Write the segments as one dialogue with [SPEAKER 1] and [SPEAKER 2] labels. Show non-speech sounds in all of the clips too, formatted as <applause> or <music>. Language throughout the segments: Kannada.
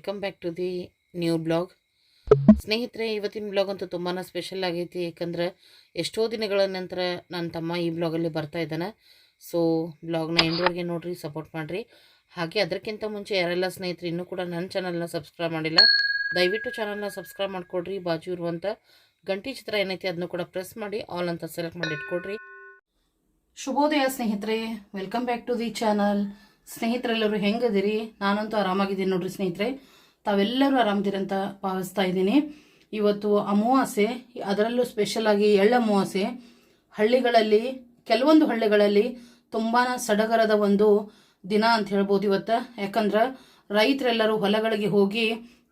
[SPEAKER 1] Welcome back to the new blog. ಸ್ನೇಹಿತರೆ, ಇವತ್ತಿನ ಬ್ಲಾಗ್ ಅಂತೂ ತುಂಬಾ ಸ್ಪೆಷಲ್ ಆಗೈತಿ. ಯಾಕಂದ್ರೆ ಎಷ್ಟೋ ದಿನಗಳ ನಂತರ ನನ್ನ ತಮ್ಮ ಈ ಬ್ಲಾಗಲ್ಲಿ ಬರ್ತಾ ಇದ್ದಾನೆ. ಸೊ ಬ್ಲಾಗ್ನ ಎಂಡ್ವರೆಗೆ ನೋಡ್ರಿ ಸಪೋರ್ಟ್ ಮಾಡಿರಿ. ಹಾಗೆ ಅದಕ್ಕಿಂತ ಮುಂಚೆ ಯಾರೆಲ್ಲ ಸ್ನೇಹಿತರು ಇನ್ನೂ ಕೂಡ ನನ್ನ ಚಾನಲ್ನ ಸಬ್ಸ್ಕ್ರೈಬ್ ಮಾಡಿಲ್ಲ, ದಯವಿಟ್ಟು ಚಾನಲ್ನ ಸಬ್ಸ್ಕ್ರೈಬ್ ಮಾಡಿಕೊಡ್ರಿ. ಬಾಜು ಇರುವಂಥ ಗಂಟಿ ಚಿತ್ರ ಏನೈತಿ ಅದನ್ನು ಕೂಡ ಪ್ರೆಸ್ ಮಾಡಿ ಆಲ್ ಅಂತ ಸೆಲೆಕ್ಟ್ ಮಾಡಿ ಇಟ್ಕೊಡ್ರಿ. ಶುಭೋದಯ ಸ್ನೇಹಿತರೆ welcome back to the channel ಸ್ನೇಹಿತರೆಲ್ಲರೂ ಹೆಂಗದಿರಿ? ನಾನಂತೂ ಆರಾಮಾಗಿದ್ದೀನಿ ನೋಡ್ರಿ ಸ್ನೇಹಿತರೆ. ತಾವೆಲ್ಲರೂ ಆರಾಮದಿರಂತ ಭಾವಿಸ್ತಾ ಇದ್ದೀನಿ. ಇವತ್ತು ಅಮಾವಾಸ್ಯೆ, ಅದರಲ್ಲೂ ಸ್ಪೆಷಲ್ ಆಗಿ ಎಳ್ಳ ಅಮಾವಾಸ್ಯೆ. ಹಳ್ಳಿಗಳಲ್ಲಿ, ಕೆಲವೊಂದು ಹಳ್ಳಿಗಳಲ್ಲಿ ತುಂಬಾ ಸಡಗರದ ಒಂದು ದಿನ ಅಂತ ಹೇಳ್ಬೋದು ಇವತ್ತು. ಯಾಕಂದ್ರೆ ರೈತರೆಲ್ಲರೂ ಹೊಲಗಳಿಗೆ ಹೋಗಿ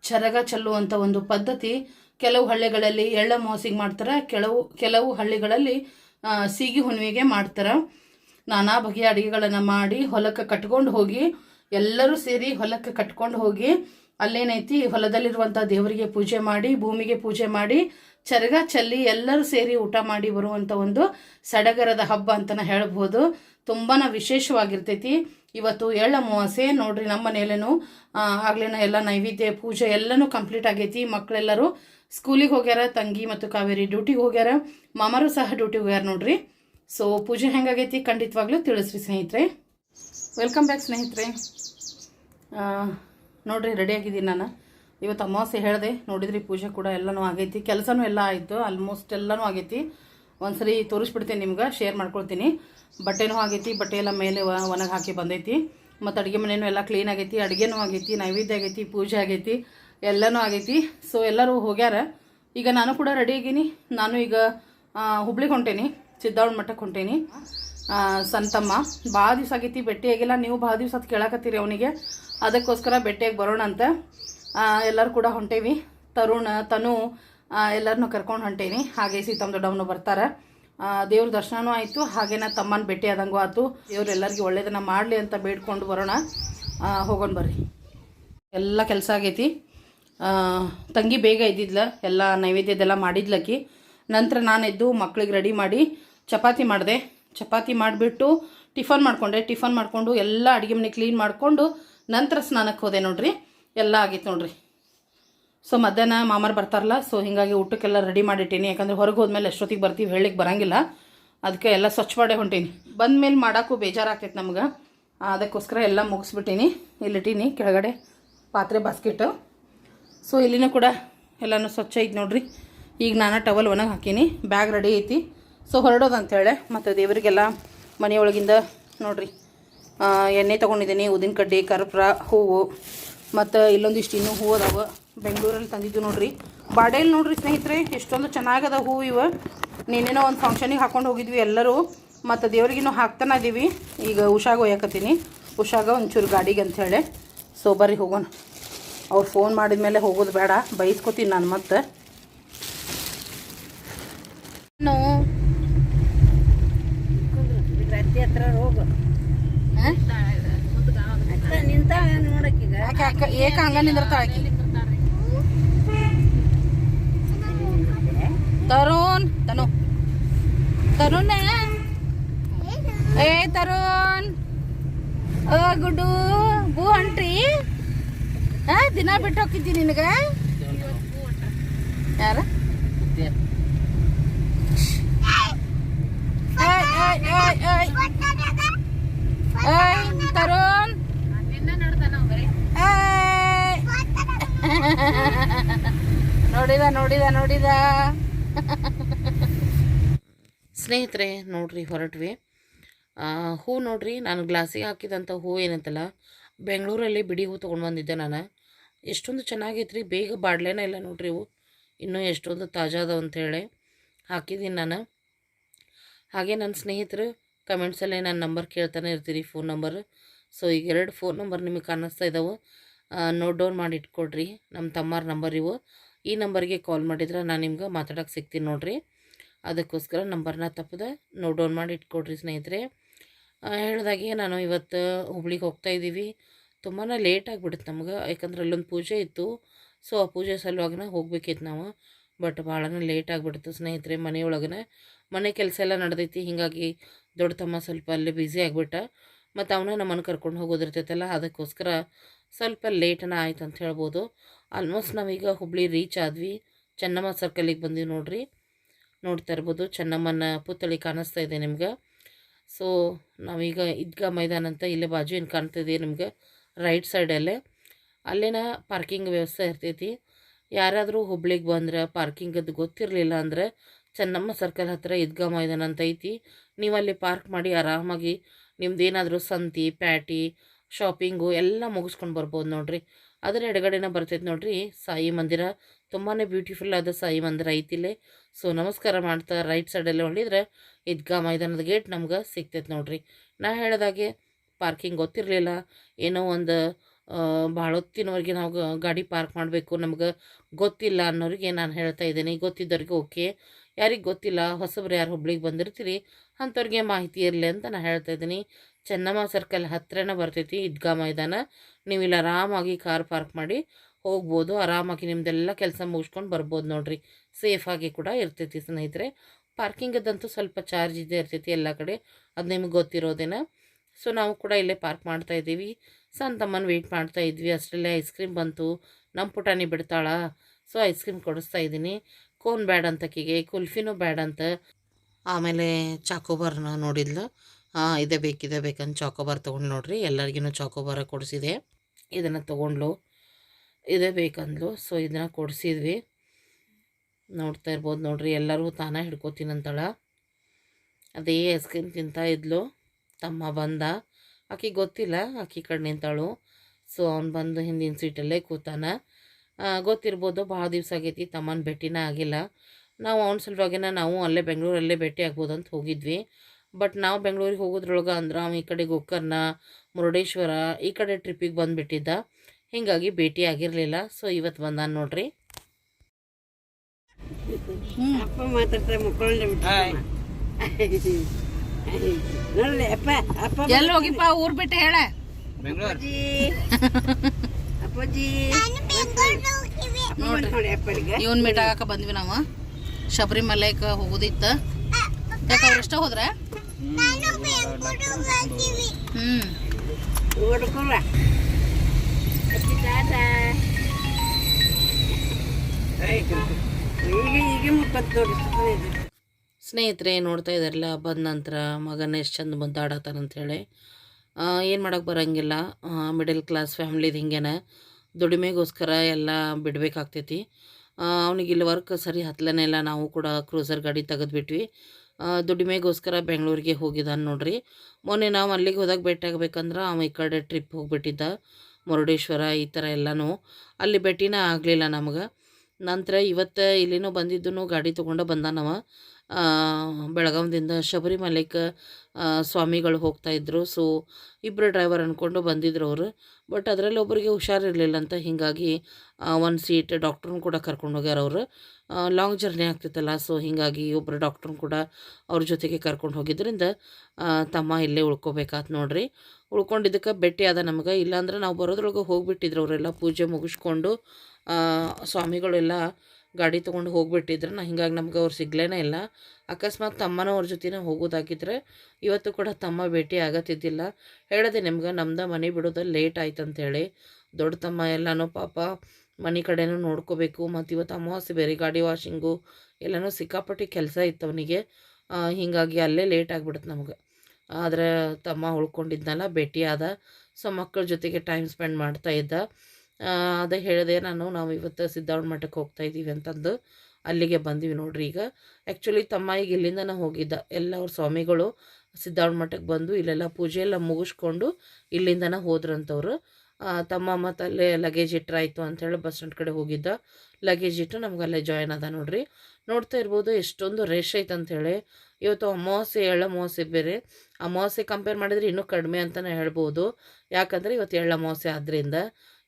[SPEAKER 1] ಚರಗ ಚೆಲ್ಲುವಂಥ ಒಂದು ಪದ್ಧತಿ ಕೆಲವು ಹಳ್ಳಿಗಳಲ್ಲಿ ಎಳ್ಳ ಅಮಾವಾಸ್ಯೆಗೆ ಮಾಡ್ತಾರೆ, ಕೆಲವು ಕೆಲವು ಹಳ್ಳಿಗಳಲ್ಲಿ ಸೀಗಿ ಹುಣ್ಣಿಮೆಗೆ ಮಾಡ್ತಾರೆ. ನಾನಾ ಬಗೆಯ ಅಡುಗೆಗಳನ್ನು ಮಾಡಿ ಹೊಲಕ್ಕೆ ಕಟ್ಕೊಂಡು ಹೋಗಿ, ಎಲ್ಲರೂ ಸೇರಿ ಹೊಲಕ್ಕೆ ಕಟ್ಕೊಂಡು ಹೋಗಿ, ಅಲ್ಲೇನೈತಿ ಹೊಲದಲ್ಲಿರುವಂಥ ದೇವರಿಗೆ ಪೂಜೆ ಮಾಡಿ, ಭೂಮಿಗೆ ಪೂಜೆ ಮಾಡಿ, ಚರಗ ಚೆಲ್ಲಿ ಎಲ್ಲರೂ ಸೇರಿ ಊಟ ಮಾಡಿ ಬರುವಂಥ ಒಂದು ಸಡಗರದ ಹಬ್ಬ ಅಂತಲೇ ಹೇಳ್ಬೋದು. ತುಂಬಾ ವಿಶೇಷವಾಗಿರ್ತೈತಿ. ಇವತ್ತು ಎಳ್ಳ ಅಮಾವಾಸ್ಯೆ, ನೋಡ್ರಿ ನಮ್ಮ ಮನೆಯಲ್ಲೇನು ಆಗ್ಲೇನ ಎಲ್ಲ ನೈವೇದ್ಯ ಪೂಜೆ ಎಲ್ಲನೂ ಕಂಪ್ಲೀಟ್ ಆಗೈತಿ. ಮಕ್ಕಳೆಲ್ಲರೂ ಸ್ಕೂಲಿಗೆ ಹೋಗ್ಯಾರ, ತಂಗಿ ಮತ್ತು ಕಾವೇರಿ ಡ್ಯೂಟಿಗೆ ಹೋಗ್ಯಾರ, ಮಾಮರು ಸಹ ಡ್ಯೂಟಿಗೆ ಹೋಗ್ಯಾರ ನೋಡ್ರಿ. ಸೊ ಪೂಜೆ ಹೆಂಗಾಗೈತಿ ಖಂಡಿತವಾಗ್ಲೂ ತಿಳಿಸ್ರಿ ಸ್ನೇಹಿತರೆ. ವೆಲ್ಕಮ್ ಬ್ಯಾಕ್ ಸ್ನೇಹಿತರೆ. ನೋಡ್ರಿ ರೆಡಿ ಆಗಿದ್ದೀನಿ ನಾನು. ಇವತ್ತು ಅಮಾವಾಸ್ಯೆ ಹೇಳಿದೆ, ನೋಡಿದ್ರಿ ಪೂಜೆ ಕೂಡ ಎಲ್ಲನೂ ಆಗೈತಿ, ಕೆಲಸನೂ ಎಲ್ಲ ಆಯಿತು ಆಲ್ಮೋಸ್ಟ್ ಎಲ್ಲನೂ ಆಗೈತಿ. ಒಂದ್ಸರಿ ತೋರಿಸ್ಬಿಡ್ತೀನಿ ನಿಮ್ಗೆ ಶೇರ್ ಮಾಡ್ಕೊಳ್ತೀನಿ. ಬಟ್ಟೆನೂ ಆಗೈತಿ, ಬಟ್ಟೆ ಎಲ್ಲ ಮೇಲೆ ಒಣಗಿ ಹಾಕಿ ಬಂದೈತಿ. ಮತ್ತು ಅಡುಗೆ ಮನೆಯೂ ಎಲ್ಲ ಕ್ಲೀನ್ ಆಗೈತಿ, ಅಡುಗೆನೂ ಆಗೈತಿ, ನೈವೇದ್ಯ ಆಗೈತಿ, ಪೂಜೆ ಆಗೈತಿ, ಎಲ್ಲನೂ ಆಗೈತಿ. ಸೊ ಎಲ್ಲರೂ ಹೋಗ್ಯಾರ. ಈಗ ನಾನು ಕೂಡ ರೆಡಿ ಆಗೀನಿ ನಾನು ಈಗ ಹುಬ್ಳಿಗೆ ಹೊಂಟೇನಿ. ಸಿದ್ದಾವಳ ಮಠಕ್ಕೆ ಹೊಂಟೇನಿ. ಸಂತಮ್ಮ ಭಾಳ ದಿವಸ ಆಗೈತಿ ಭೇಟಿಯಾಗಿಲ್ಲ ನೀವು ಭಾಳ ದಿವಸ ಅದು ಕೇಳಾಕತ್ತೀರಿ ಅವನಿಗೆ. ಅದಕ್ಕೋಸ್ಕರ ಭೇಟಿಯಾಗಿ ಬರೋಣ ಅಂತ ಎಲ್ಲರೂ ಕೂಡ ಹೊಂಟೇವಿ. ತರುಣ, ತನು ಎಲ್ಲರನ್ನೂ ಕರ್ಕೊಂಡು ಹೊಂಟೇನಿ. ಹಾಗೆ ಸೀತಮ್ಮ ದೊಡ್ಡವನು ಬರ್ತಾರೆ. ದೇವ್ರ ದರ್ಶನವೂ ಆಯಿತು. ಹಾಗೇನ ತಮ್ಮನ ಭೇಟಿ ಆದಂಗೂ ಆಯಿತು ಎಲ್ಲರಿಗೂ ಒಳ್ಳೇದನ್ನು ಮಾಡಲಿ ಅಂತ ಬೇಡ್ಕೊಂಡು ಬರೋಣ. ಹೋಗೋಣ ಬರ್ರಿ. ಎಲ್ಲ ಕೆಲಸ ಆಗೈತಿ. ತಂಗಿ ಬೇಗ ಇದ್ದಿದ್ಲ ಎಲ್ಲ ನೈವೇದ್ಯದೆಲ್ಲ ಮಾಡಿದ್ಲಕ್ಕಿ ನಂತರ ನಾನು ಎದ್ದು ಮಕ್ಳಿಗೆ ರೆಡಿ ಮಾಡಿ ಚಪಾತಿ ಮಾಡಿದೆ. ಚಪಾತಿ ಮಾಡಿಬಿಟ್ಟು ಟಿಫನ್ ಮಾಡಿಕೊಂಡೆ. ಟಿಫನ್ ಮಾಡಿಕೊಂಡು ಎಲ್ಲ ಅಡುಗೆ ಮನೆ ಕ್ಲೀನ್ ಮಾಡಿಕೊಂಡು ನಂತರ ಸ್ನಾನಕ್ಕೆ ಹೋದೆ ನೋಡ್ರಿ. ಎಲ್ಲ ಆಗಿತ್ತು ನೋಡ್ರಿ. ಸೊ ಮಧ್ಯಾಹ್ನ ಮಾಮರು ಬರ್ತಾರಲ್ಲ ಸೊ ಹೀಗಾಗಿ ಊಟಕ್ಕೆಲ್ಲ ರೆಡಿ ಮಾಡಿಟ್ಟೀನಿ. ಯಾಕಂದ್ರೆ ಹೊರಗೆ ಹೋದ್ಮೇಲೆ ಎಷ್ಟೊತ್ತಿಗೆ ಬರ್ತೀವಿ ಹೇಳಲಿಕ್ಕೆ ಬರೋಂಗಿಲ್ಲ. ಅದಕ್ಕೆ ಎಲ್ಲ ಸ್ವಚ್ಛ ಮಾಡೇ ಹೊಂಟೀನಿ. ಬಂದ್ಮೇಲೆ ಮಾಡೋಕ್ಕೂ ಬೇಜಾರಾಗ್ತೈತೆ ನಮ್ಗೆ. ಅದಕ್ಕೋಸ್ಕರ ಎಲ್ಲ ಮುಗಿಸ್ಬಿಟ್ಟೀನಿ. ಇಲ್ಲಿಟ್ಟೀನಿ. ಕೆಳಗಡೆ ಪಾತ್ರೆ, ಬಾಸ್ಕೆಟು. ಸೊ ಇಲ್ಲಿನೂ ಕೂಡ ಎಲ್ಲನೂ ಸ್ವಚ್ಛ ಐತೆ ನೋಡ್ರಿ. ಈಗ ನಾನು ಟವಲ್ ಒಣಗಿ ಹಾಕೀನಿ. ಬ್ಯಾಗ್ ರೆಡಿ ಐತಿ. ಸೊ ಹೊರಡೋದು ಅಂತೇಳಿ ಮತ್ತು ದೇವರಿಗೆಲ್ಲ ಮನೆಯೊಳಗಿಂದ ನೋಡ್ರಿ ಎಣ್ಣೆ ತೊಗೊಂಡಿದ್ದೀನಿ, ಉದ್ದಿನ ಕಡ್ಡಿ, ಕರ್ಪೂರ, ಹೂವು, ಮತ್ತು ಇಲ್ಲೊಂದಿಷ್ಟು ಇನ್ನೂ ಹೂವು ಅದಾವೆ. ಬೆಂಗಳೂರಲ್ಲಿ ತಂದಿದ್ದು ನೋಡ್ರಿ. ಬಾಡೇಲಿ ನೋಡ್ರಿ ಸ್ನೇಹಿತರೆ, ಎಷ್ಟೊಂದು ಚೆನ್ನಾಗದ ಹೂವು ಇವ. ನೀನೇನೋ ಒಂದು ಫಂಕ್ಷನಿಗೆ ಹಾಕೊಂಡು ಹೋಗಿದ್ವಿ ಎಲ್ಲರೂ. ಮತ್ತು ದೇವ್ರಿಗಿನ್ನೂ ಹಾಕ್ತಾನೆ ಇದ್ದೀವಿ ಈಗ ಉಷಾಗ ಒಯ್ಯಾಕತ್ತೀನಿ. ಹುಷಾಗ ಒಂಚೂರು ಗಾಡಿಗೆ ಅಂಥೇಳಿ ಸೊ ಬರ್ರಿ ಹೋಗೋಣ. ಅವ್ರು ಫೋನ್ ಮಾಡಿದ ಮೇಲೆ ಹೋಗೋದು ಬೇಡ. ಬೈಸ್ಕೊತೀನಿ ನಾನು ಮತ್ತೆ.
[SPEAKER 2] ರತ್ತಿ ಹತ್ರ ಹೋಗು ಹತ್ರ ನಿಂತಾವ ನೋಡಕ್ಕೀಗ
[SPEAKER 1] ಏಕ ಹಂಗ ನಿಂದಿರ್ತಾಳ ಆಕಿ ತರುಣ್ ತನು ತರುಣ ಏ ತರುಣ್ ಓ ಗುಡ್ಡು ಬೂ ಹೊಂಟ್ರಿ ಹಾ ದಿನ ಬಿಟ್ಟು ಹೋಗಿದ್ದಿ ನಿನಗ ಯಾರ ನೋಡಿದ ನೋಡಿದ ನೋಡಿದ. ಸ್ನೇಹಿತರೆ, ನೋಡ್ರಿ, ಹೊರಟ್ವಿ. ಹೂ ನೋಡ್ರಿ, ನಾನು ಗ್ಲಾಸಿಗೆ ಹಾಕಿದಂಥ ಹೂ ಏನಂತಲ್ಲ, ಬೆಂಗಳೂರಲ್ಲಿ ಬಿಡಿ ಹೂ ತೊಗೊಂಡು ಬಂದಿದ್ದೆ ನಾನು. ಎಷ್ಟೊಂದು ಚೆನ್ನಾಗೈತ್ರಿ, ಬೇಗ ಬಾಡ್ಲೇನೇ ಇಲ್ಲ ನೋಡ್ರಿ ಇವು ಇನ್ನೂ ಎಷ್ಟೊಂದು ತಾಜಾ ಅದಾವ ಅಂಥೇಳಿ ಹಾಕಿದ್ದೀನಿ ನಾನು. ಹಾಗೆ ನನ್ನ ಸ್ನೇಹಿತರು ಕಮೆಂಟ್ಸಲ್ಲೇ ನನ್ನ ನಂಬರ್ ಕೇಳ್ತಾನೆ ಇರ್ತೀರಿ ಫೋನ್ ನಂಬರ್. ಸೊ, ಈಗ ಎರಡು ಫೋನ್ ನಂಬರ್ ನಿಮಗೆ ಕಾಣಿಸ್ತಾ ಇದ್ದಾವೆ ನೋಟ್ ಡೌನ್ ಮಾಡಿ ಇಟ್ಕೊಡ್ರಿ, ನಮ್ಮ ತಮ್ಮಾರ ನಂಬರ್ ಇವು. ಈ ನಂಬರ್ಗೆ ಕಾಲ್ ಮಾಡಿದ್ರೆ ನಾನು ನಿಮ್ಗೆ ಮಾತಾಡೋಕೆ ಸಿಗ್ತೀನಿ ನೋಡ್ರಿ. ಅದಕ್ಕೋಸ್ಕರ ನಂಬರ್ನ ತಪ್ಪದೆ ನೋಟ್ ಡೌನ್ ಮಾಡಿ ಇಟ್ಕೊಡ್ರಿ ಸ್ನೇಹಿತರೆ. ಹೇಳಿದಾಗೆ ನಾನು ಇವತ್ತು ಹುಬ್ಳಿಗೆ ಹೋಗ್ತಾ ಇದ್ದೀವಿ. ತುಂಬಾ ಲೇಟ್ ಆಗಿಬಿಡುತ್ತೆ ನಮ್ಗೆ, ಯಾಕಂದ್ರೆ ಅಲ್ಲೊಂದು ಪೂಜೆ ಇತ್ತು. ಸೊ ಆ ಪೂಜೆ ಸಲುವಾಗಿನ ಹೋಗ್ಬೇಕಿತ್ತು ನಾವು. ಬಟ್ ಭಾಳನೇ ಲೇಟ್ ಆಗಿಬಿಡ್ತು ಸ್ನೇಹಿತರೆ ಮನೆಯೊಳಗನೆ. ಮನೆ ಕೆಲಸ ಎಲ್ಲ ನಡೆದೈತಿ, ಹೀಗಾಗಿ ದೊಡ್ಡ ತಮ್ಮ ಸ್ವಲ್ಪ ಅಲ್ಲಿ ಬ್ಯುಸಿ ಆಗಿಬಿಟ್ಟ. ಮತ್ತು ಅವನ ನಮ್ಮನ್ನು ಕರ್ಕೊಂಡು ಹೋಗೋದಿರ್ತೈತಲ್ಲ, ಅದಕ್ಕೋಸ್ಕರ
[SPEAKER 3] ಸ್ವಲ್ಪ ಲೇಟನ ಆಯ್ತು ಅಂತ ಹೇಳ್ಬೋದು. ಆಲ್ಮೋಸ್ಟ್ ನಾವೀಗ ಹುಬ್ಳಿ ರೀಚ್ ಆದ್ವಿ. ಚೆನ್ನಮ್ಮ ಸರ್ಕಲಿಗೆ ಬಂದೀವಿ ನೋಡ್ರಿ. ನೋಡ್ತಾ ಇರ್ಬೋದು, ಚೆನ್ನಮ್ಮನ ಪುತ್ಥಳಿ ಕಾಣಿಸ್ತಾ ಇದೆ ನಿಮ್ಗೆ. ಸೊ ನಾವೀಗ ಇದ್ಗಾ ಮೈದಾನ ಅಂತ ಇಲ್ಲೇ ಬಾಜು ಏನು ಕಾಣ್ತಿದೆ ನಿಮ್ಗೆ? ರೈಟ್ ಸೈಡಲ್ಲೇ ಅಲ್ಲೇನ ಪಾರ್ಕಿಂಗ್ ವ್ಯವಸ್ಥೆ ಇರ್ತೈತಿ. ಯಾರಾದರೂ ಹುಬ್ಳಿಗೆ ಬಂದ್ರೆ ಪಾರ್ಕಿಂಗದ್ದು ಗೊತ್ತಿರಲಿಲ್ಲ ಅಂದ್ರೆ ಚೆನ್ನಮ್ಮ ಸರ್ಕಲ್ ಹತ್ತಿರ ಇದ್ಗಾ ಮೈದಾನ ಅಂತ ಐತಿ. ನೀವು ಅಲ್ಲಿ ಪಾರ್ಕ್ ಮಾಡಿ ಆರಾಮಾಗಿ ನಿಮ್ದು ಏನಾದರೂ ಸಂತಿ, ಪ್ಯಾಟಿ ಶಾಪಿಂಗು ಎಲ್ಲ ಮುಗಿಸ್ಕೊಂಡು ಬರ್ಬೋದು ನೋಡ್ರಿ. ಅದರ ಎಡಗಡೆನ ಬರ್ತೈತೆ ನೋಡ್ರಿ. ಸಾಯಿ ಮಂದಿರ ತುಂಬಾ ಬ್ಯೂಟಿಫುಲ್ ಆದ ಸಾಯಿ ಮಂದಿರ ಐತಿಲ್ಲೇ. ಸೊ ನಮಸ್ಕಾರ ಮಾಡ್ತಾ ರೈಟ್ ಸೈಡಲ್ಲಿ ಹೊಂಡಿದ್ರೆ ಇದ್ಗಾ ಮೈದಾನದ ಗೇಟ್ ನಮ್ಗೆ ಸಿಗ್ತೈತೆ ನೋಡ್ರಿ. ನಾ ಹೇಳಿದಾಗೆ ಪಾರ್ಕಿಂಗ್ ಗೊತ್ತಿರಲಿಲ್ಲ. ಏನೋ ಒಂದು ಭಾಳ ಹೊತ್ತಿನವರೆಗೆ ನಾವು ಗಾಡಿ ಪಾರ್ಕ್ ಮಾಡಬೇಕು ನಮ್ಗೆ ಗೊತ್ತಿಲ್ಲ ಅನ್ನೋರಿಗೆ ನಾನು ಹೇಳ್ತಾ ಇದ್ದೀನಿ. ಗೊತ್ತಿದ್ದವ್ರಿಗೆ ಓಕೆ ಯಾರಿಗೆ ಗೊತ್ತಿಲ್ಲ, ಹೊಸಬ್ರು ಯಾರು ಹುಬ್ಳಿಗೆ ಬಂದಿರ್ತೀರಿ, ಅಂಥವ್ರಿಗೆ ಮಾಹಿತಿ ಇರಲಿ ಅಂತ ನಾನು ಹೇಳ್ತಾ ಇದ್ದೀನಿ. ಚೆನ್ನಮ್ಮ ಸರ್ಕಲ್ ಹತ್ತಿರನೇ ಬರ್ತೈತಿ ಈದ್ಗಾ ಮೈದಾನ. ನೀವು ಇಲ್ಲಿ ಆರಾಮಾಗಿ ಕಾರ್ ಪಾರ್ಕ್ ಮಾಡಿ ಹೋಗ್ಬೋದು. ಆರಾಮಾಗಿ ನಿಮ್ದೆಲ್ಲ ಕೆಲಸ ಮುಗಿಸ್ಕೊಂಡು ಬರ್ಬೋದು ನೋಡ್ರಿ. ಸೇಫಾಗಿ ಕೂಡ ಇರ್ತೈತಿ ಸ್ನೇಹಿತರೆ. ಪಾರ್ಕಿಂಗದಂತೂ ಸ್ವಲ್ಪ ಚಾರ್ಜ್ ಇದ್ದೇ ಇರ್ತೈತಿ ಎಲ್ಲ ಕಡೆ. ಅದು ನಿಮ್ಗೆ ಗೊತ್ತಿರೋದೇನ. ಸೊ ನಾವು ಕೂಡ ಇಲ್ಲೇ ಪಾರ್ಕ್ ಮಾಡ್ತಾ ಇದ್ದೀವಿ. ಸಂತಮ್ಮನ ವೆಯ್ಟ್ ಮಾಡ್ತಾ ಇದ್ವಿ. ಅಷ್ಟರಲ್ಲೇ ಐಸ್ ಕ್ರೀಮ್ ಬಂತು. ನಮ್ಮ ಪುಟಾಣಿ ಬಿಡ್ತಾಳ. ಸೊ ಐಸ್ ಕ್ರೀಮ್ ಕೊಡಿಸ್ತಾ ಇದ್ದೀನಿ. ಕೋನ್ ಬ್ಯಾಡ್ ಅಂತ ಆಕಿಗೆ ಕುಲ್ಫಿನೂ ಬ್ಯಾಡ್ ಅಂತ ಆಮೇಲೆ ಚಾಕೋಬಾರ್ನ ನೋಡಿದ್ಲು. ಹಾಂ ಇದೇ ಬೇಕು, ಇದೇ ಬೇಕಂತ ಚಾಕೋಬಾರ್ ತೊಗೊಂಡು ನೋಡಿರಿ. ಎಲ್ಲರಿಗೂ ಚಾಕೋಬಾರ ಕೊಡಿಸಿದೆ. ಇದನ್ನು ತೊಗೊಂಡ್ಲು, ಇದೇ ಬೇಕಂದ್ಲು. ಸೊ ಇದನ್ನು ಕೊಡಿಸಿದ್ವಿ. ನೋಡ್ತಾ ಇರ್ಬೋದು ನೋಡಿರಿ ಎಲ್ಲರೂ ತಾನೇ ಹಿಡ್ಕೋತೀನಂತಾಳ ಅದೇ ಐಸ್ ಕ್ರೀಮ್ ತಿಂತಾ ಇದ್ಲು. ತಮ್ಮ ಬಂದ. ಆಕೆ ಗೊತ್ತಿಲ್ಲ, ಆಕೆ ಕಡೆ ನಿಂತಾಳು ಸೊ ಅವ್ನು ಬಂದು ಹಿಂದಿನ ಸೀಟಲ್ಲೇ ಕೂತಾನ. ಗೊತ್ತಿರ್ಬೋದು ಭಾಳ ದಿವಸ ಆಗೈತಿ, ತಮ್ಮನ ಭೇಟಿನೇ ಆಗಿಲ್ಲ. ನಾವು ಅವ್ನ ಸಲುವಾಗಿನ ನಾವು ಅಲ್ಲೇ ಬೆಂಗಳೂರಲ್ಲೇ ಭೇಟಿ ಆಗ್ಬೋದು ಅಂತ ಹೋಗಿದ್ವಿ. ಬಟ್ ನಾವು ಬೆಂಗಳೂರಿಗೆ ಹೋಗೋದ್ರೊಳಗೆ ಅಂದ್ರೆ ಅವ ಈ ಕಡೆ ಗೋಕರ್ಣ ಮುರುಡೇಶ್ವರ ಈ ಕಡೆ ಟ್ರಿಪ್ಪಿಗೆ ಬಂದುಬಿಟ್ಟಿದ್ದ. ಹೀಗಾಗಿ ಭೇಟಿ ಆಗಿರಲಿಲ್ಲ. ಸೊ ಇವತ್ತು ಬಂದಾನ ನೋಡ್ರಿ.
[SPEAKER 4] ಎಲ್ಲಿ ಹೋಗಿಪ್ಪ? ಊರ್ ಬಿಟ್ಟು ಹೇಳ.
[SPEAKER 2] ನೋಡ್ರಿ ನೋಡಿ ಅಪ್ಪನಿಗೆ.
[SPEAKER 4] ಇವನ್ ಮೀಟ್ ಆಗಾಕ ಬಂದ್ವಿ ನಾವು. ಶಬರಿಮಲೈಕ ಹೋಗೋದಿತ್ತ. ಯಾಕ ಹೋದ್ರ?
[SPEAKER 3] ಸ್ನೇಹಿತರೆ, ನೋಡ್ತಾ ಇದ್ದಾರಲ್ಲ ಬಂದ ನಂತರ ಮಗನ ಎಷ್ಟು ಚಂದ ಮುದ್ದಾಡತ್ತಾನಂತೇಳಿ ಏನು ಮಾಡೋಕ್ಕೆ ಬರೋಂಗಿಲ್ಲ. Middle class ಫ್ಯಾಮ್ಲಿದು ಹಿಂಗೇನೆ. ದುಡಿಮೆಗೋಸ್ಕರ ಎಲ್ಲ ಬಿಡಬೇಕಾಗ್ತೈತಿ. ಅವನಿಗೆ ಇಲ್ಲಿ ವರ್ಕ್ ಸರಿ ಹತ್ತಲೇ ಇಲ್ಲ. ನಾವು ಕೂಡ ಕ್ರೂಸರ್ ಗಾಡಿ ತೆಗೆದ್ಬಿಟ್ವಿ. ದುಡಿಮೆಗೋಸ್ಕರ ಬೆಂಗಳೂರಿಗೆ ಹೋಗಿದ್ದಾನೆ ನೋಡ್ರಿ. ಮೊನ್ನೆ ನಾವು ಅಲ್ಲಿಗೆ ಹೋದಾಗ ಭೇಟಿ ಆಗ್ಬೇಕಂದ್ರೆ ಅವ ಈ ಕಡೆ ಟ್ರಿಪ್ ಹೋಗಿಬಿಟ್ಟಿದ್ದ ಮುರುಡೇಶ್ವರ, ಈ ಥರ ಎಲ್ಲನೂ. ಅಲ್ಲಿ ಭೇಟಿನೇ ಆಗಲಿಲ್ಲ ನಮ್ಗೆ. ನಂತರ ಇವತ್ತು ಇಲ್ಲಿನೂ ಬಂದಿದ್ದು ಗಾಡಿ ತೊಗೊಂಡು ಬಂದಾನವ. ಬೆಳಗಾವಿದಿಂದ ಶಬರಿಮಲೆಗೆ ಸ್ವಾಮಿಗಳು ಹೋಗ್ತಾ ಇದ್ದರು ಸೊ ಇಬ್ಬರು ಡ್ರೈವರ್ ಅಂದ್ಕೊಂಡು ಬಂದಿದ್ರು ಅವರು. ಬಟ್ ಅದರಲ್ಲಿ ಒಬ್ಬರಿಗೆ ಹುಷಾರಿರಲಿಲ್ಲ ಅಂತ ಹೀಗಾಗಿ ಒಂದು ಸೀಟ್ ಡಾಕ್ಟ್ರನ್ನ ಕೂಡ ಕರ್ಕೊಂಡು ಹೋಗ್ಯಾರ ಅವರು. ಲಾಂಗ್ ಜರ್ನಿ ಆಗ್ತಿತ್ತಲ್ಲ ಸೊ ಹೀಗಾಗಿ ಒಬ್ಬರು ಡಾಕ್ಟ್ರನ್ನ ಕೂಡ ಅವ್ರ ಜೊತೆಗೆ ಕರ್ಕೊಂಡು ಹೋಗಿದ್ರಿಂದ ತಮ್ಮ ಇಲ್ಲೇ ಉಳ್ಕೊಬೇಕಾತ್ ನೋಡ್ರಿ. ಉಳ್ಕೊಂಡಿದ್ದಕ್ಕೆ ಭೇಟಿ ಆದ ನಮಗೆ. ಇಲ್ಲಾಂದ್ರೆ ನಾವು ಬರೋದ್ರೊಳಗೆ ಹೋಗಿಬಿಟ್ಟಿದ್ರು ಅವರೆಲ್ಲ. ಪೂಜೆ ಮುಗಿಸ್ಕೊಂಡು ಸ್ವಾಮಿಗಳೆಲ್ಲ ಗಾಡಿ ತೊಗೊಂಡು ಹೋಗಿಬಿಟ್ಟಿದ್ರೆ. ನಾ ಹಿಂಗಾಗಿ ನಮ್ಗೆ ಅವ್ರು ಸಿಗ್ಲೇ ಇಲ್ಲ. ಅಕಸ್ಮಾತ್ ತಮ್ಮನೂ ಅವ್ರ ಜೊತೆನೇ ಹೋಗೋದಾಗಿದ್ರೆ ಇವತ್ತು ಕೂಡ ತಮ್ಮ ಭೇಟಿ ಆಗತ್ತಿದ್ದಿಲ್ಲ. ಹೇಳಿದೆ ನಿಮ್ಗೆ ನಮ್ದು ಮನೆ ಬಿಡೋದು ಲೇಟ್ ಆಯ್ತು ಅಂತೇಳಿ ದೊಡ್ಡ ತಮ್ಮ ಎಲ್ಲನೂ ಪಾಪ ಮನೆ ಕಡೆನೂ ನೋಡ್ಕೋಬೇಕು. ಮತ್ತು ಇವತ್ತು ಅಮಾವಾಸ್ಯೆ ಬೇರೆ ಗಾಡಿ ವಾಷಿಂಗು ಎಲ್ಲನೂ ಸಿಕ್ಕಾಪಟ್ಟಿ ಕೆಲಸ ಇತ್ತು ಅವನಿಗೆ ಹೀಗಾಗಿ ಅಲ್ಲೇ ಲೇಟ್ ಆಗಿಬಿಡುತ್ತೆ ನಮ್ಗೆ. ಆದರೆ ತಮ್ಮ ಉಳ್ಕೊಂಡಿದ್ನಲ್ಲ ಭೇಟಿ ಆದ. ಸೊ ಮಕ್ಕಳ ಜೊತೆಗೆ ಟೈಮ್ ಸ್ಪೆಂಡ್ ಮಾಡ್ತಾ ಇದ್ದ. ಅದೇ ಹೇಳಿದೆ ನಾನು, ನಾವು ಇವತ್ತು ಸಿದ್ಧಾವಣ ಮಠಕ್ಕೆ ಹೋಗ್ತಾ ಇದ್ದೀವಿ ಅಂತಂದು ಅಲ್ಲಿಗೆ ಬಂದ್ವಿ ನೋಡ್ರಿ ಈಗ. ಆ್ಯಕ್ಚುಲಿ ತಮ್ಮ ಈಗ ಇಲ್ಲಿಂದನೇ ಹೋಗಿದ್ದ. ಎಲ್ಲ ಅವ್ರ ಸ್ವಾಮಿಗಳು ಸಿದ್ಧಾವಣ ಮಠಕ್ಕೆ ಬಂದು ಇಲ್ಲೆಲ್ಲ ಪೂಜೆ ಎಲ್ಲ ಮುಗಿಸ್ಕೊಂಡು ಇಲ್ಲಿಂದನೇ ಹೋದ್ರಂತವ್ರು. ತಮ್ಮ ಮತ್ತು ಅಲ್ಲೇ ಲಗೇಜ್ ಇಟ್ರಾಯ್ತು ಅಂಥೇಳಿ ಬಸ್ ಸ್ಟ್ಯಾಂಡ್ ಕಡೆ ಹೋಗಿದ್ದ. ಲಗೇಜ್ ಇಟ್ಟು ನಮ್ಗೆ ಅಲ್ಲೇ ಜಾಯ್ನ್ ಅದ ನೋಡ್ರಿ. ನೋಡ್ತಾ ಇರ್ಬೋದು ಎಷ್ಟೊಂದು ರೇಷ್ ಐತೆ ಅಂಥೇಳಿ ಇವತ್ತು ಅಮಾವಾಸ್ಯೆ ಎಳ್ಳ ಅಮಾವಾಸ್ಯೆ ಬೇರೆ. ಅಮಾವಾಸ್ಯೆ ಕಂಪೇರ್ ಮಾಡಿದರೆ ಇನ್ನೂ ಕಡಿಮೆ ಅಂತಲೇ ಹೇಳ್ಬೋದು. ಯಾಕಂದರೆ ಇವತ್ತು ಎಳ್ಳ ಅಮಾವಾಸ್ಯೆ ಆದ್ದರಿಂದ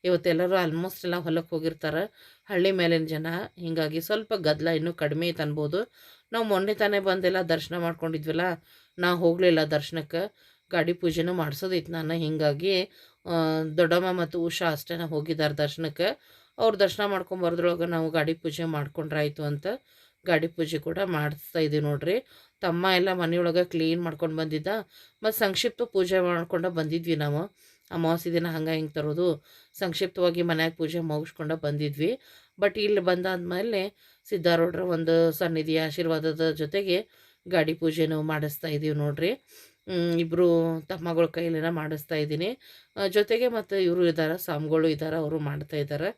[SPEAKER 3] ಇವತ್ತೆಲ್ಲರೂ ಆಲ್ಮೋಸ್ಟ್ ಎಲ್ಲ ಹೊಲಕ್ಕೆ ಹೋಗಿರ್ತಾರೆ. ಹಳ್ಳಿ ಮೇಲಿನ ಜನ, ಹೀಗಾಗಿ ಸ್ವಲ್ಪ ಗದ್ದಲ ಇನ್ನೂ ಕಡಿಮೆ ಐತೆ ಅನ್ಬೋದು. ನಾವು ಮೊನ್ನೆ ತಾನೇ ಬಂದೆಲ್ಲ ದರ್ಶನ ಮಾಡ್ಕೊಂಡಿದ್ವಲ್ಲ, ನಾ ಹೋಗಲಿಲ್ಲ ದರ್ಶನಕ್ಕೆ. ಗಾಡಿ ಪೂಜೆನೂ ಮಾಡ್ಸೋದಿತ್ತು ನಾನು, ಹೀಗಾಗಿ ದೊಡ್ಡಮ್ಮ ಮತ್ತು ಉಷಾ ಅಷ್ಟೇ ಹೋಗಿದ್ದಾರೆ ದರ್ಶನಕ್ಕೆ. ಅವ್ರು ದರ್ಶನ ಮಾಡ್ಕೊಂಬರೋದ್ರೊಳಗೆ ನಾವು ಗಾಡಿ ಪೂಜೆ ಮಾಡ್ಕೊಂಡ್ರಾಯ್ತು ಅಂತ ಗಾಡಿ ಪೂಜೆ ಕೂಡ ಮಾಡಿಸ್ತಾ ಇದ್ದೀವಿ ನೋಡ್ರಿ. ತಮ್ಮ ಎಲ್ಲ ಮನೆಯೊಳಗೆ ಕ್ಲೀನ್ ಮಾಡ್ಕೊಂಡು ಬಂದಿದ್ದ, ಮತ್ತು ಸಂಕ್ಷಿಪ್ತ ಪೂಜೆ ಮಾಡ್ಕೊಂಡು ಬಂದಿದ್ವಿ ನಾವು. ಅಮಾವಾಸ್ಯೆ ದಿನ ಹಂಗೆ ಹಿಂಗೆ ತರೋದು. ಸಂಕ್ಷಿಪ್ತವಾಗಿ ಮನ್ಯಾಗ ಪೂಜೆ ಮುಗಿಸ್ಕೊಂಡು ಬಂದಿದ್ವಿ. ಬಟ್ ಇಲ್ಲಿ ಬಂದಾದ್ಮೇಲೆ ಸಿದ್ಧಾರೂಢರ ಒಂದು ಸನ್ನಿಧಿ ಆಶೀರ್ವಾದದ ಜೊತೆಗೆ ಗಾಡಿ ಪೂಜೆನೂ ಮಾಡಿಸ್ತಾ ಇದ್ದೀವಿ ನೋಡ್ರಿ. ಇಬ್ಬರು ತಮ್ಮಗಳ ಕೈಲಿನ ಮಾಡಿಸ್ತಾ ಇದ್ದೀನಿ. ಜೊತೆಗೆ ಮತ್ತು ಇವರು ಇದ್ದಾರೆ ಸಾಮ್ಗಳು ಇದ್ದಾರೆ ಅವರು ಮಾಡ್ತಾ ಇದ್ದಾರೆ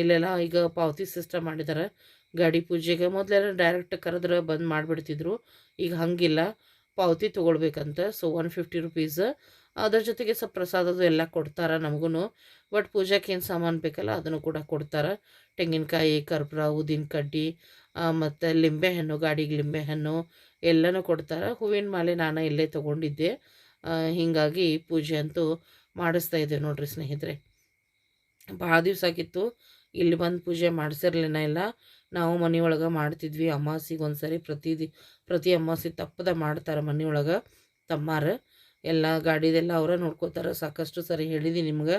[SPEAKER 3] ಇಲ್ಲೆಲ್ಲ ಈಗ ಪಾವತಿ ಸಿಸ್ಟಮ್ ಮಾಡಿದ್ದಾರೆ ಗಾಡಿ ಪೂಜೆಗೆ ಮೊದಲೆಲ್ಲ ಡೈರೆಕ್ಟ್ ಕರೆದ್ರೆ ಬಂದು ಮಾಡಿಬಿಡ್ತಿದ್ರು. ಈಗ ಹಂಗಿಲ್ಲ. ಪಾವತಿ ತೊಗೊಳ್ಬೇಕಂತ. ಸೊ ಒನ್ ಫಿಫ್ಟಿ ರುಪೀಸ್ ಅದ್ರ ಜೊತೆಗೆ ಸ್ವಲ್ಪ ಪ್ರಸಾದದು ಎಲ್ಲ ಕೊಡ್ತಾರೆ ನಮಗೂ ಬಟ್ ಪೂಜಾಕ್ಕೆ ಸಾಮಾನು ಬೇಕಲ್ಲ ಅದನ್ನು ಕೂಡ ಕೊಡ್ತಾರೆ. ತೆಂಗಿನಕಾಯಿ, ಕರ್ಪೂರ ಊದಿನ ಕಡ್ಡಿ ಮತ್ತು ಲಿಂಬೆಹಣ್ಣು ಗಾಡಿಗೆ ಲಿಂಬೆಹಣ್ಣು ಎಲ್ಲನೂ ಕೊಡ್ತಾರೆ. ಹೂವಿನ ಮಾಲೆ ನಾನು ಇಲ್ಲೇ ತೊಗೊಂಡಿದ್ದೆ. ಹೀಗಾಗಿ ಪೂಜೆ ಅಂತೂ ಮಾಡಿಸ್ತಾ ಇದ್ದೆ ನೋಡಿರಿ ಸ್ನೇಹಿತರೆ. ಭಾಳ ದಿವಸ ಆಗಿತ್ತು. ಇಲ್ಲಿ ಬಂದು ಪೂಜೆ ಮಾಡಿಸಿರ್ಲಿನ ಇಲ್ಲ. ನಾವು ಮನೆಯೊಳಗೆ ಮಾಡ್ತಿದ್ವಿ. ಅಮಾಸಿಗೆ ಒಂದು ಸರಿ ಪ್ರತಿ ಪ್ರತಿ ಅಮಾಸಿ ತಪ್ಪದ ಮಾಡ್ತಾರೆ ಮನೆಯೊಳಗೆ ತಮ್ಮಾರ. ಎಲ್ಲ ಗಾಡಿದೆಲ್ಲ ಅವರೇ ನೋಡ್ಕೋತಾರೆ. ಸಾಕಷ್ಟು ಸರಿ ಹೇಳಿದೀನಿ ನಿಮ್ಗೆ.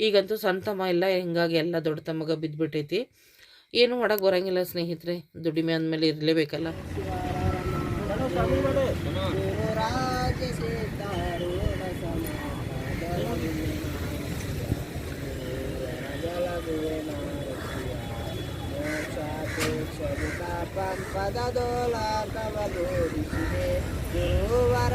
[SPEAKER 3] ಈಗಂತೂ ಸಣ್ಣ ತಮ್ಮ ಇಲ್ಲ, ಹಿಂಗಾಗಿ ಎಲ್ಲ ದೊಡ್ಡ ತಮ್ಮಗ ಬಿದ್ದುಬಿಟ್ಟೈತಿ ಏನು ಮಾಡೋಕೆ ಬರೋಂಗಿಲ್ಲ ಸ್ನೇಹಿತರೆ, ದುಡಿಮೆ ಅಂದಮೇಲೆ ಇರಲೇಬೇಕಲ್ಲ.
[SPEAKER 2] ಪದದೋಲ ತವ ಗುರುವರ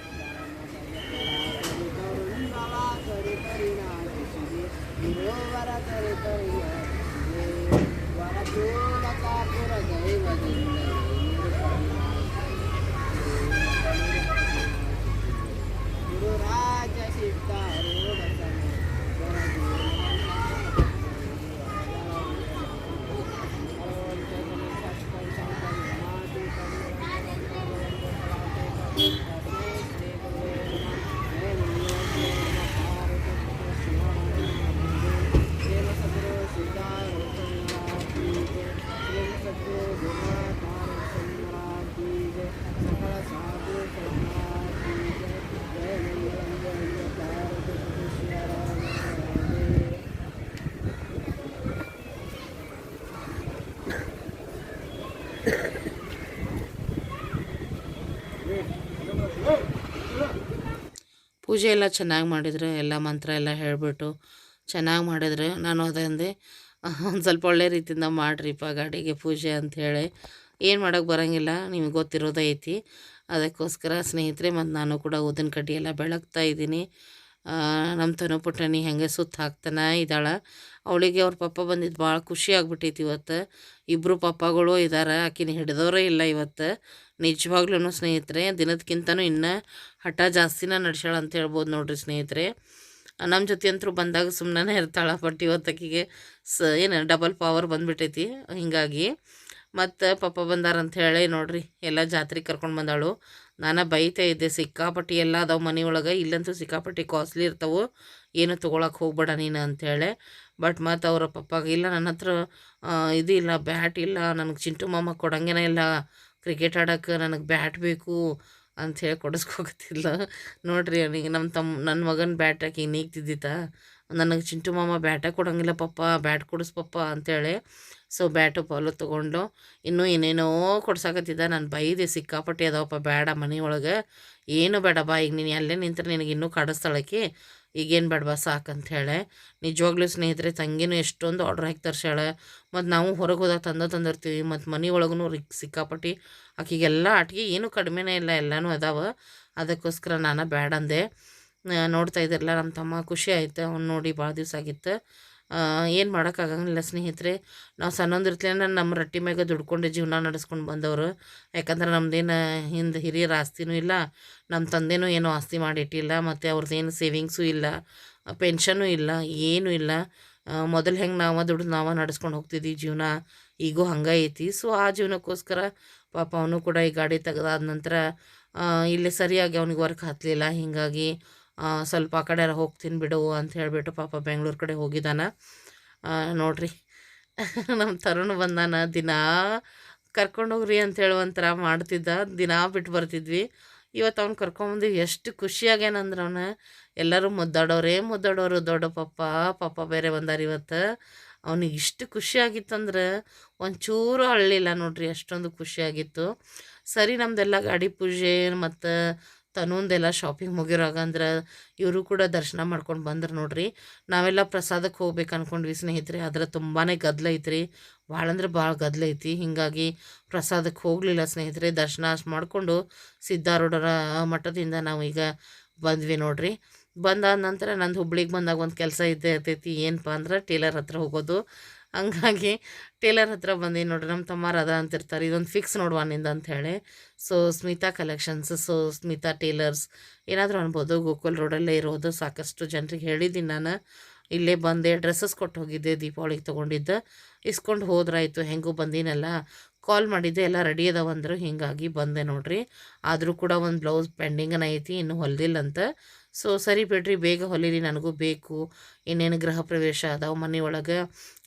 [SPEAKER 3] ಪೂಜೆ ಎಲ್ಲ ಚೆನ್ನಾಗಿ ಮಾಡಿದ್ರು, ಎಲ್ಲ ಮಂತ್ರ ಎಲ್ಲ ಹೇಳಿಬಿಟ್ಟು ಚೆನ್ನಾಗಿ ಮಾಡಿದ್ರು. ನಾನು ಅದಂದೆ ಒಂದು ಸ್ವಲ್ಪ ಒಳ್ಳೆ ರೀತಿಯಿಂದ ಮಾಡಿರಿಪ್ಪ ಗಾಡಿಗೆ ಪೂಜೆ ಅಂಥೇಳಿ ಏನು ಮಾಡೋಕ್ಕೆ ಬರೋಂಗಿಲ್ಲ, ನಿಮಗೆ ಗೊತ್ತಿರೋದೈತಿ ಅದಕ್ಕೋಸ್ಕರ ಸ್ನೇಹಿತರೆ ಮತ್ತು ನಾನು ಕೂಡ ಊದಿನ ಕಡ್ಡಿ ಎಲ್ಲ ಬೆಳಗ್ತಾ ಇದ್ದೀನಿ. ನಮ್ಮ ತನು ಪುಟ್ಟಣಿ ಹೆಂಗೆ ಸುತ್ತ ಹಾಕ್ತಾನೆ ಇದ್ದಾಳೆ. ಅವಳಿಗೆ ಅವ್ರ ಪಪ್ಪ ಬಂದಿದ್ದು ಭಾಳ ಖುಷಿ ಆಗ್ಬಿಟ್ಟೈತಿ ಇವತ್ತು. ಇಬ್ಬರು ಪಪ್ಪಗಳು ಇದ್ದಾರೆ ಆಕಿನ ಹಿಡಿದವರೇ ಇಲ್ಲ ಇವತ್ತು. ನಿಜವಾಗ್ಲೂ ಸ್ನೇಹಿತರೆ ದಿನದಕ್ಕಿಂತನೂ ಇನ್ನೂ ಹಠ ಜಾಸ್ತಿನ ನಡ್ಸ್ಯಾಳ ಅಂತ ಹೇಳ್ಬೋದು ನೋಡ್ರಿ ಸ್ನೇಹಿತರೆ. ನಮ್ಮ ಜೊತೆ ಅಂತೂ ಬಂದಾಗ ಸುಮ್ಮನೆ ಇರ್ತಾಳೆ, ಬಟ್ ಇವತ್ತಕ್ಕಿಗೆ ಸ, ಏನು ಡಬಲ್ ಪವರ್ ಬಂದ್ಬಿಟ್ಟೈತಿ, ಹೀಗಾಗಿ. ಮತ್ತು ಪಪ್ಪ ಬಂದಾರ ಅಂತ ಹೇಳಿ ನೋಡ್ರಿ, ಎಲ್ಲ ಜಾತ್ರೆಗೆ ಕರ್ಕೊಂಡು ಬಂದಾಳು. ನಾನು ಬೈತಾ ಇದ್ದೆ, ಸಿಕ್ಕಾಪಟ್ಟಿ ಎಲ್ಲ ಅದಾವೆ ಮನೆ ಒಳಗೆ, ಇಲ್ಲಂತೂ ಸಿಕ್ಕಾಪಟ್ಟಿ ಕಾಸ್ಟ್ಲಿ ಇರ್ತಾವೆ. ಏನು ತೊಗೊಳಕ್ಕೆ ಹೋಗ್ಬೇಡ ನೀನು ಅಂಥೇಳಿ ಬಟ್ ಮತ್ತು ಅವರ ಪಪ್ಪಾಗ, ಇಲ್ಲ ನನ್ನ ಹತ್ರ ಇದು ಇಲ್ಲ ಬ್ಯಾಟ್ ಇಲ್ಲ, ನನಗೆ ಚಿಂಟು ಮಾಮ ಕೊಡಂಗೇನ ಇಲ್ಲ ಕ್ರಿಕೆಟ್ ಆಡೋಕ್ಕೆ ನನಗೆ ಬ್ಯಾಟ್ ಬೇಕು ಅಂಥೇಳಿ ಕೊಡಿಸ್ಕೋಗತ್ತಿಲ್ಲ ನೋಡ್ರಿ ಅವನಿಗೆ ನಮ್ಮ ತಮ್ಮ ನನ್ನ ಮಗನ ಬ್ಯಾಟ್ ಹಾಕಿ ನೀಗ್ತಿದ್ದಿತ್ತ ನನಗೆ ಚಿಂಟು ಮಾಮ ಬ್ಯಾಟ ಕೊಡೋಂಗಿಲ್ಲ ಪಪ್ಪ ಬ್ಯಾಟ್ ಕೊಡಿಸ್ ಪಪ್ಪ ಅಂತೇಳಿ. ಸೊ ಬ್ಯಾಟು ಬಾಲು ತೊಗೊಂಡು ಇನ್ನೂ ಏನೇನೋ ಕೊಡ್ಸಾಕತ್ತಿದ್ದ. ನಾನು ಬೈದೆ ಸಿಕ್ಕಾಪಟ್ಟೆ ಅದಾವಪ್ಪ ಬೇಡ ಮನೆಯೊಳಗೆ. ಏನು ಬೇಡ ಬಾ ಈಗ ನೀನು ಅಲ್ಲೇ ನಿಂತರೆ ನಿನಗೆ ಇನ್ನೂ ಕಾಡಿಸ್ತಾಳಕ್ಕೆ ಈಗೇನು ಬೇಡ ಬಾ ಸಾಕಂತ ಹೇಳಿ ನಿಜವಾಗ್ಲೂ ಸ್ನೇಹಿತರೆ ತಂಗಿನೂ ಎಷ್ಟೊಂದು ಆರ್ಡ್ರ್ ಹಾಕಿ ತರ್ಸಾಳೆ ಮತ್ತು ನಾವು ಹೊರಗೆ ಹೋದಾಗ ತಂದ ತಂದಿರ್ತೀವಿ. ಮತ್ತು ಮನೆ ಒಳಗೂ ರಿಕ್ ಸಿಕ್ಕಾಪಟ್ಟಿ ಆಕೆಗೆಲ್ಲ ಆಟಿಗೆ ಏನೂ ಕಡಿಮೆನೇ ಇಲ್ಲ ಎಲ್ಲನೂ ಅದಾವ. ಅದಕ್ಕೋಸ್ಕರ ನಾನು ಆ, ನೋಡ್ತಾ ಇದ್ದಿರಲ್ಲ ನಮ್ಮ ತಮ್ಮ ಖುಷಿ ಆಯಿತು, ಅವ್ನು ನೋಡಿ ಭಾಳ ದಿವಸ ಆಗಿತ್ತು. ಏನು ಮಾಡೋಕ್ಕಾಗಂಗಿಲ್ಲ ಸ್ನೇಹಿತರೆ. ನಾವು ಸಣ್ಣಂದಿರ್ತ್ಲೇನ ನಮ್ಮ ರೊಟ್ಟಿ ಮ್ಯಾಗ ದುಡ್ಕೊಂಡು ಜೀವನ ನಡೆಸ್ಕೊಂಡು ಬಂದವರು. ಯಾಕಂದ್ರೆ ನಮ್ಮದೇನು ಹಿಂದೆ ಹಿರಿಯರ ಆಸ್ತಿನೂ ಇಲ್ಲ ನಮ್ಮ ತಂದೆನೂ ಏನೂ ಆಸ್ತಿ ಮಾಡಿಟ್ಟಿಲ್ಲ, ಮತ್ತು ಅವ್ರದ್ದೇನು ಸೇವಿಂಗ್ಸು ಇಲ್ಲ ಪೆನ್ಷನ್ನು ಇಲ್ಲ, ಏನೂ ಇಲ್ಲ. ಮೊದಲು ಹೆಂಗೆ ನಾವು ದುಡ್ದು ನಾವು ನಡೆಸ್ಕೊಂಡು ಹೋಗ್ತಿದ್ವಿ ಜೀವನ, ಈಗೂ ಹಂಗೆ ಐತಿ. ಸೊ, ಆ ಜೀವನಕ್ಕೋಸ್ಕರ ಪಾಪ ಅವನು ಕೂಡ ಈ ಗಾಡಿ ತೆಗೆದಾದ ನಂತರ ಇಲ್ಲಿ ಸರಿಯಾಗಿ ಅವ್ನಿಗೆ ವರ್ಕ್ ಹತ್ತಲಿಲ್ಲ ಹೀಗಾಗಿ ಸ್ವಲ್ಪ ಆ ಕಡೆ ಹೋಗ್ತೀನಿ ಬಿಡು ಅಂತ ಹೇಳಿಬಿಟ್ಟು ಪಾಪ ಬೆಂಗಳೂರು ಕಡೆ ಹೋಗಿದ್ದಾನ. ನೋಡ್ರಿ. <laughs> ನಮ್ಮ ತರುಣ ಬಂದಾನ. ದಿನಾ ಕರ್ಕೊಂಡೋಗ್ರಿ ಅಂತ ಹೇಳುವಂಥರ ಮಾಡ್ತಿದ್ದ. ದಿನಾ ಬಿಟ್ಟು ಬರ್ತಿದ್ವಿ. ಇವತ್ತು ಅವ್ನು ಕರ್ಕೊಂಬಂದು ಎಷ್ಟು ಖುಷಿಯಾಗೇನಂದ್ರೆ ಅವನು. ಎಲ್ಲರೂ ಮುದ್ದಾಡೋರೇ ಮುದ್ದಾಡೋರು. ದೊಡ್ಡ ಪಪ್ಪ ಪಪ್ಪ ಬೇರೆ ಬಂದಾರ ಇವತ್ತು. ಅವನಿಗೆ ಇಷ್ಟು ಖುಷಿಯಾಗಿತ್ತಂದ್ರೆ ಒಂಚೂರು ಅಳ್ಳಿಲ್ಲ ನೋಡ್ರಿ, ಅಷ್ಟೊಂದು ಖುಷಿಯಾಗಿತ್ತು. ಸರಿ, ನಮ್ದೆಲ್ಲ ಗಾಡಿ ಪೂಜೆ ಮತ್ತು ತನುಂದೆಲ್ಲ ಶಾಪಿಂಗ್ ಮುಗಿರೋವಾಗ ಅಂದ್ರೆ ಇವರು ಕೂಡ ದರ್ಶನ ಮಾಡ್ಕೊಂಡು ಬಂದ್ರು ನೋಡ್ರಿ. ನಾವೆಲ್ಲ ಪ್ರಸಾದಕ್ಕೆ ಹೋಗ್ಬೇಕು ಅನ್ಕೊಂಡ್ವಿ ಸ್ನೇಹಿತರೆ, ಆದ್ರೆ ತುಂಬಾ ಗದ್ದಲ ಐತ್ರಿ. ಭಾಳ ಅಂದ್ರೆ ಭಾಳ ಗದ್ದಲ ಐತಿ. ಹೀಗಾಗಿ ಪ್ರಸಾದಕ್ಕೆ ಹೋಗಲಿಲ್ಲ ಸ್ನೇಹಿತರೆ, ದರ್ಶನ ಅಷ್ಟು ಮಾಡಿಕೊಂಡು ಸಿದ್ಧಾರೂಢರ ಮಠದಿಂದ ನಾವು ಈಗ ಬಂದ್ವಿ ನೋಡ್ರಿ. ಬಂದಾದ ನಂತರ ನಂದು ಹುಬ್ಳಿಗೆ ಬಂದಾಗ ಒಂದು ಕೆಲಸ ಇದ್ದೇ ಇರ್ತೈತಿ. ಏನಪ್ಪ ಅಂದ್ರೆ ಟೇಲರ್ ಹತ್ರ ಹೋಗೋದು. ಹಂಗಾಗಿ ಟೇಲರ್ ಹತ್ರ ಬಂದು ನೋಡ್ರಿ ನಮ್ಮ ತಮ್ಮ ಅದ ಅಂತಿರ್ತಾರೆ ಇದೊಂದು ಫಿಕ್ಸ್ ನೋಡುವ ನಿಂದ ಅಂತ ಹೇಳಿ. So Smita collections so Smita tailors ಏನಾದರೂ ಅನ್ಬೋದು ಗೋಕುಲ್ ರೋಡಲ್ಲೇ ಇರೋದು, ಸಾಕಷ್ಟು ಜನರಿಗೆ ಹೇಳಿದ್ದೀನಿ ನಾನು. ಇಲ್ಲೇ ಬಂದೆ ಡ್ರೆಸ್ಸಸ್ ಕೊಟ್ಟು ಹೋಗಿದ್ದೆ, ದೀಪಾವಳಿಗೆ ತೊಗೊಂಡಿದ್ದೆ. ಇಸ್ಕೊಂಡು ಹೋದ್ರಾಯ್ತು, ಹೆಂಗೂ ಬಂದಿನಲ್ಲ. ಕಾಲ್ ಮಾಡಿದ್ದೆ, ಎಲ್ಲ ರೆಡಿ ಅದಾವಂದ್ರು ಹೀಗಾಗಿ ಬಂದೆ ನೋಡ್ರಿ. ಆದರೂ ಕೂಡ ಒಂದು ಬ್ಲೌಸ್ ಪೆಂಡಿಂಗನ ಐತಿ, ಇನ್ನೂ ಹೊಲ್ದಿಲ್ಲ ಅಂತ ಸೊ ಸರಿ ಬಿಡ್ರಿ, ಬೇಗ ಹೊಲೀರಿ, ನನಗೂ ಬೇಕು. ಇನ್ನೇನು ಗೃಹ ಪ್ರವೇಶ ಅದಾವ ಮನೆ ಒಳಗೆ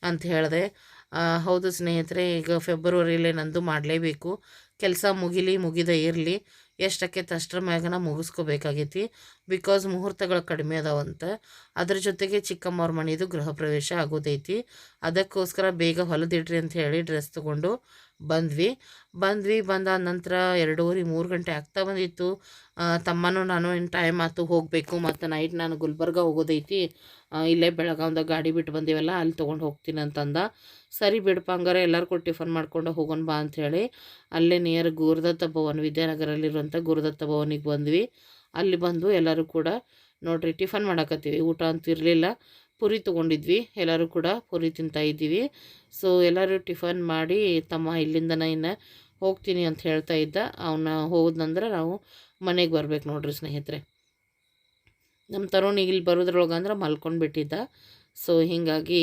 [SPEAKER 3] ಅಂತ ಹೇಳಿದೆ. ಹೌದು ಸ್ನೇಹಿತರೆ, ಈಗ ಫೆಬ್ರವರಿಲೇ ನಂದು ಮಾಡಲೇಬೇಕು. ಕೆಲಸ ಮುಗಿಲಿ, ಮುಗಿದ ಇರಲಿ. ಎಷ್ಟಕ್ಕೆ ಅಷ್ಟರ ಮ್ಯಾಗನ ಮುಗಿಸ್ಕೋಬೇಕಾಗೈತಿ. ಬಿಕಾಸ್ ಮುಹೂರ್ತಗಳು ಕಡಿಮೆ ಅದಾವಂತ. ಅದ್ರ ಜೊತೆಗೆ ಚಿಕ್ಕಮ್ಮವ್ರ ಮನೆಯದು ಗೃಹ ಪ್ರವೇಶ ಆಗೋದೈತಿ. ಅದಕ್ಕೋಸ್ಕರ ಬೇಗ ಹೊಲದಿಡ್ರಿ ಅಂತ ಹೇಳಿ ಡ್ರೆಸ್ ತೊಗೊಂಡು ಬಂದ್ವಿ. ಬಂದ್ವಿ, ಬಂದಾದ ನಂತರ ಎರಡೂವರೆ, ಮೂರು ಗಂಟೆ ಆಗ್ತಾ ಬಂದಿತ್ತು. ತಮ್ಮನೂ ನಾನು ಇನ್ನು ಟೈಮ್ ಆತು ಹೋಗಬೇಕು ಮತ್ತು ನೈಟ್ ನಾನು ಗುಲ್ಬರ್ಗ ಹೋಗೋದೈತಿ. ಇಲ್ಲೇ ಬೆಳಗಾವ್ದಾಗ ಗಾಡಿ ಬಿಟ್ಟು ಬಂದೀವಲ್ಲ, ಅಲ್ಲಿ ತೊಗೊಂಡು ಹೋಗ್ತೀನಿ ಅಂತಂದ. ಸರಿ ಬಿಡಪ್ಪ ಹಂಗಾರೆ ಎಲ್ಲರೂ ಕೂಡ ಟಿಫನ್ ಮಾಡ್ಕೊಂಡು ಹೋಗೋಣ ಬಾ ಅಂಥೇಳಿ ಅಲ್ಲೇ ನಿಯರ್ ಗುರುದತ್ತ ಭವನ್ ವಿದ್ಯಾನಗರಲ್ಲಿರುವಂಥ ಗುರುದತ್ತ ಭವನಿಗೆ ಬಂದ್ವಿ. ಅಲ್ಲಿ ಬಂದು ಎಲ್ಲರೂ ಕೂಡ ನೋಡ್ರಿ ಟಿಫನ್ ಮಾಡಕತ್ತೀವಿ. ಊಟ ಅಂತೂ ಇರಲಿಲ್ಲ. ಪುರಿ ತೊಗೊಂಡಿದ್ವಿ. ಎಲ್ಲರೂ ಕೂಡ ಪುರಿ ತಿಂತಾ ಇದ್ದೀವಿ. ಸೊ ಎಲ್ಲರೂ ಟಿಫನ್ ಮಾಡಿ ತಮ್ಮ ಇಲ್ಲಿಂದನೇ ಇನ್ನು ಹೋಗ್ತೀನಿ ಅಂತ ಹೇಳ್ತಾ ಇದ್ದ. ಅವನ್ನ ಹೋದ್ನಂದ್ರೆ ನಾವು ಮನೆಗೆ ಬರ್ಬೇಕು ನೋಡ್ರಿ ಸ್ನೇಹಿತರೆ. ನಮ್ಮ ತರುಣಿಗೆ ಇಲ್ಲಿ ಬರೋದ್ರೊಳಗೆ ಅಂದ್ರೆ ಮಲ್ಕೊಂಡು ಬಿಟ್ಟಿದ್ದ ಸೊ ಹೀಗಾಗಿ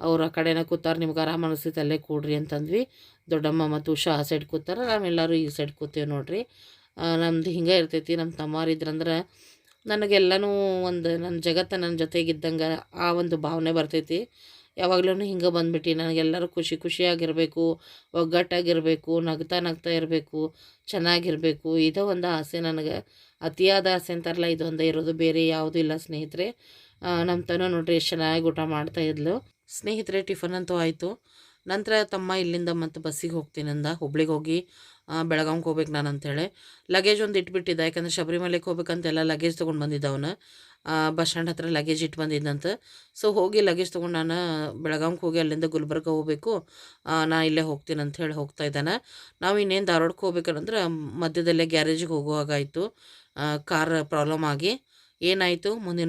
[SPEAKER 3] ಅವ್ರು ಕಡೆನ ಕೂತಾರ, ನಿಮ್ಗೆ ಆರಾಮ ಅನಿಸ್ತೈತೆ, ಅಲ್ಲೇ ಕೂಡ್ರಿ ಅಂತಂದ್ವಿ. ದೊಡ್ಡಮ್ಮ ಮತ್ತು ಉಷಾ ಆ ಸೈಡ್ ಕೂತಾರ ನಾವೆಲ್ಲರೂ ಈ ಸೈಡ್ ಕೂತೇವೆ ನೋಡ್ರಿ. ನಮ್ದು ಹಿಂಗೆ ಇರ್ತೈತಿ ನಮ್ಮ ತಮ್ಮಾರಿದ್ರಂದ್ರೆ ನನಗೆಲ್ಲನೂ ಒಂದು ನನ್ನ ಜಗತ್ತ ನನ್ನ ಜೊತೆಗಿದ್ದಂಗೆ ಆ ಒಂದು ಭಾವನೆ ಬರ್ತೈತಿ. ಯಾವಾಗಲೂ ಹಿಂಗೆ ಬಂದ್ಬಿಟ್ಟು, ನನಗೆಲ್ಲರೂ ಖುಷಿ ಖುಷಿಯಾಗಿರಬೇಕು, ಒಗ್ಗಟ್ಟಾಗಿರಬೇಕು, ನಗ್ತಾ ನಗ್ತಾ ಇರಬೇಕು, ಚೆನ್ನಾಗಿರಬೇಕು. ಇದೋ ಒಂದು ಆಸೆ ನನಗೆ, ಅತಿಯಾದ ಆಸೆ ಅಂತಾರಲ್ಲ, ಇದೊಂದು ಇರೋದು, ಬೇರೆ ಯಾವುದೂ ಇಲ್ಲ ಸ್ನೇಹಿತರೆ. ನಮ್ಮ ತನ ನೋಡ್ರಿ ಎಷ್ಟು ಚೆನ್ನಾಗಿ ಊಟ ಮಾಡ್ತಾ ಇದ್ಲು. ಸ್ನೇಹಿತರೆ, ಟಿಫನ್ ಅಂತೂ ಆಯಿತು. ನಂತರ ತಮ್ಮ ಇಲ್ಲಿಂದ ಮತ್ತು ಬಸ್ಸಿಗೆ ಹೋಗ್ತೀನಿ ಅಂದ. ಹುಬ್ಳಿಗೆ ಹೋಗಿ ಬೆಳಗಾವಿಗೆ ಹೋಗ್ಬೇಕು ನಾನು ಅಂತೇಳಿ ಲಗೇಜ್ ಒಂದು ಇಟ್ಬಿಟ್ಟಿದ್ದ. ಯಾಕಂದ್ರೆ ಶಬರಿಮಲೆಗೆ ಹೋಗ್ಬೇಕಂತೆಲ್ಲ ಲಗೇಜ್ ತೊಗೊಂಡು ಬಂದಿದ್ದ ಅವನು. ಬಸ್ ಸ್ಟ್ಯಾಂಡ್ ಹತ್ರ ಲಗೇಜ್ ಇಟ್ಟು ಬಂದಿದ್ದಂತ ಸೊ ಹೋಗಿ ಲಗೇಜ್ ತೊಗೊಂಡು ನಾನು ಬೆಳಗಾವಿಗೆ ಹೋಗಿ ಅಲ್ಲಿಂದ ಗುಲ್ಬರ್ಗ ಹೋಗಬೇಕು. ನಾ ಇಲ್ಲೇ ಹೋಗ್ತೀನಿ ಅಂತ ಹೇಳಿ ಹೋಗ್ತಾ ಇದ್ದಾನೆ. ನಾವು ಇನ್ನೇನು ಧಾರವಾಡಕ್ಕೆ ಹೋಗ್ಬೇಕಂದ್ರೆ ಮಧ್ಯದಲ್ಲೇ ಗ್ಯಾರೇಜಿಗೆ ಹೋಗುವಾಗಾಯಿತು ಕಾರ್ ಪ್ರಾಬ್ಲಮ್ ಆಗಿ. ಏನಾಯಿತು? ಮುಂದಿನ